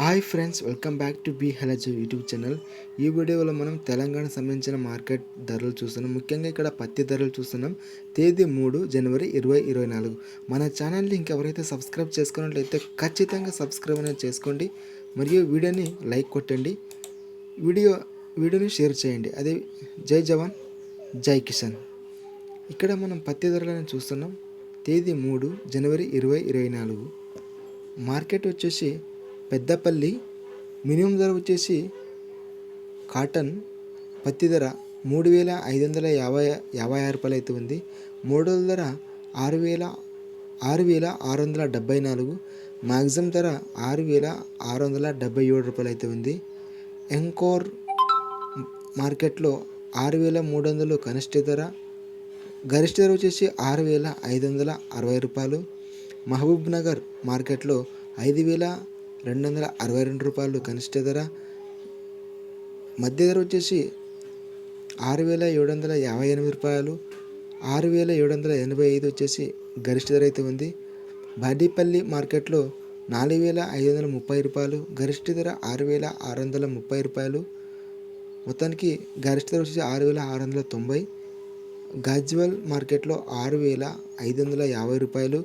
Hi friends welcome back to be హెలజ్ YouTube channel ఈ వీడియోలో మనం తెలంగాణ సంబంధించిన మార్కెట్ ధరలు చూస్తున్నాం. ముఖ్యంగా ఇక్కడ పత్తి ధరలు చూస్తున్నాం. తేదీ మూడు జనవరి ఇరవై ఇరవై నాలుగు. మన ఛానల్ని ఇంకెవరైతే సబ్స్క్రైబ్ చేసుకున్నట్లయితే ఖచ్చితంగా సబ్స్క్రైబ్ అనేది చేసుకోండి. మరియు వీడియోని లైక్ కొట్టండి. వీడియో వీడియోని షేర్ చేయండి. అదే జై జవాన్ జై కిషన్ ఇక్కడ మనం పత్తి ధరలను చూస్తున్నాం. తేదీ మూడు జనవరి ఇరవై ఇరవై నాలుగు. మార్కెట్ వచ్చేసి పెద్దపల్లి మినిమం ధర వచ్చేసి కాటన్ పత్తి ధర మూడు వేల ఐదు వందల యాభై యాభై ఆరు రూపాయలు అయితే ఉంది. మూడోల ధర ఆరు వేల ఆరు వేల ఆరు వందల డెబ్బై నాలుగు. మ్యాక్సిమం ధర ఆరు వేల ఆరు వందల డెబ్బై ఏడు రూపాయలు అయితే ఉంది. ఎంకోర్ మార్కెట్లో ఆరు వేల మూడు వందలు కనిష్ట ధర. గరిష్ట ధర వచ్చేసి ఆరు వేల ఐదు వందల అరవై రూపాయలు. మహబూబ్ నగర్ మార్కెట్లో ఐదు వేల రెండు వందల అరవై రెండు రూపాయలు కనిష్ట ధర. మధ్య ధర వచ్చేసి ఆరు వేల ఏడు వందల యాభై ఎనిమిది రూపాయలు. ఆరు వేల ఏడు వందల ఎనభై ఐదు వచ్చేసి గరిష్ట ధర అయితే ఉంది. బాడీపల్లి మార్కెట్లో నాలుగు వేల ఐదు వందల ముప్పై రూపాయలు గరిష్ట ధర ఆరు వేల ఆరు వందల ముప్పై రూపాయలు. మొత్తానికి గరిష్ట ధర వచ్చేసి ఆరు వేల ఆరు వందల తొంభై. గజ్వల్ మార్కెట్లో ఆరు వేల ఐదు వందల యాభై రూపాయలు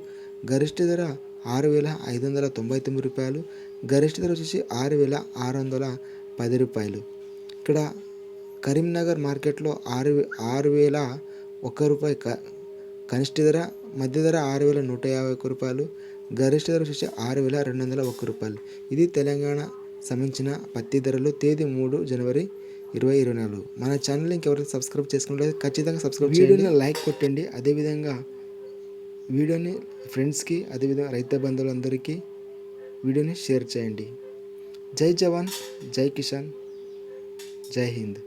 గరిష్ట ధర ఆరు వేల ఐదు వందల తొంభై తొమ్మిది రూపాయలు. గరిష్ట ధర వచ్చేసి ఆరు వేల ఆరు వందల పది రూపాయలు. ఇక్కడ కరీంనగర్ మార్కెట్లో ఆరు ఆరు వేల ఒక్క రూపాయి క కనిష్ట ధర మధ్య ధర ఆరు వేల నూట యాభై ఒక్క రూపాయలు. గరిష్ట ధర వచ్చేసి ఆరు వేల రెండు వందల ఒక్క రూపాయలు. ఇది తెలంగాణ సంబంధించిన పత్తి ధరలు తేదీ మూడు జనవరి ఇరవై ఇరవై నాలుగు. మన ఛానల్ ఇంకెవరైతే సబ్స్క్రైబ్ చేసుకుంటే ఖచ్చితంగా సబ్స్క్రైబ్ వీడియోని లైక్ కొట్టండి. అదేవిధంగా వీడియోని ఫ్రెండ్స్కి అదేవిధంగా రైతు బంధువులందరికీ వీడియోని షేర్ చేయండి. జై జవాన్ జై కిసాన్ జై హింద్.